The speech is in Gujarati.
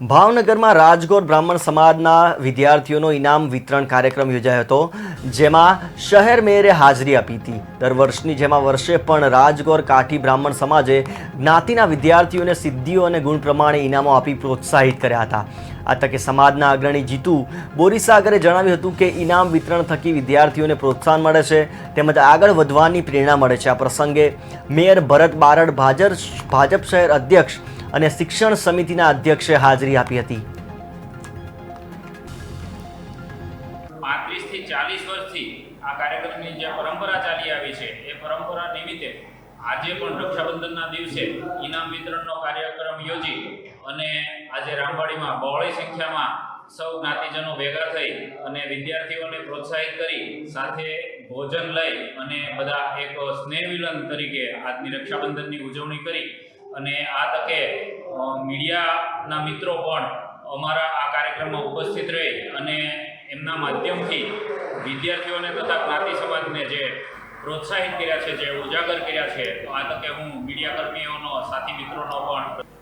ભાવનગરમાં રાજગોર બ્રાહ્મણ સમાજના વિદ્યાર્થીઓનો ઇનામ વિતરણ કાર્યક્રમ યોજાયો હતો, જેમાં શહેર મેયરે હાજરી આપી હતી. દર વર્ષની જેમાં વર્ષે પણ રાજગોર કાઠી બ્રાહ્મણ સમાજે જ્ઞાતિના વિદ્યાર્થીઓને સિદ્ધિઓ અને ગુણ પ્રમાણે ઇનામો આપી પ્રોત્સાહિત કર્યા હતા. આ તકે સમાજના અગ્રણી જીતુ બોરીસાગરે જણાવ્યું હતું કે ઇનામ વિતરણ થકી વિદ્યાર્થીઓને પ્રોત્સાહન મળે છે તેમજ આગળ વધવાની પ્રેરણા મળે છે. આ પ્રસંગે મેયર ભરત બારડ ભાજર ભાજપ શહેર અધ્યક્ષ અને શિક્ષણ સમિતિના અધ્યક્ષે હાજરી આપી હતી. પાંત્રીસથી ચાલીસ વર્ષથી આ કાર્યક્રમની જે પરંપરા ચાલી આવી છે, એ પરંપરા નિમિત્તે આજે પણ રક્ષાબંધનના દિવસે ઇનામ વિતરણનો કાર્યક્રમ યોજી અને આજે રામવાડીમાં બહોળી સંખ્યામાં સૌ જ્ઞાતિજનો ભેગા થઈ અને વિદ્યાર્થીઓને પ્રોત્સાહિત કરી સાથે ભોજન લઈ અને બધા એક સ્નેહ મિલન તરીકે આજની રક્ષાબંધનની ઉજવણી કરી. અને આ તકે મીડિયાના મિત્રો પણ અમારા આ કાર્યક્રમમાં ઉપસ્થિત રહી અને એમના માધ્યમથી વિદ્યાર્થીઓને તથા જ્ઞાતિ સમાજને જે પ્રોત્સાહિત કર્યા છે, જે ઉજાગર કર્યા છે. તો આ તકે હું મીડિયા કર્મીઓનો, સાથી મિત્રોનો પણ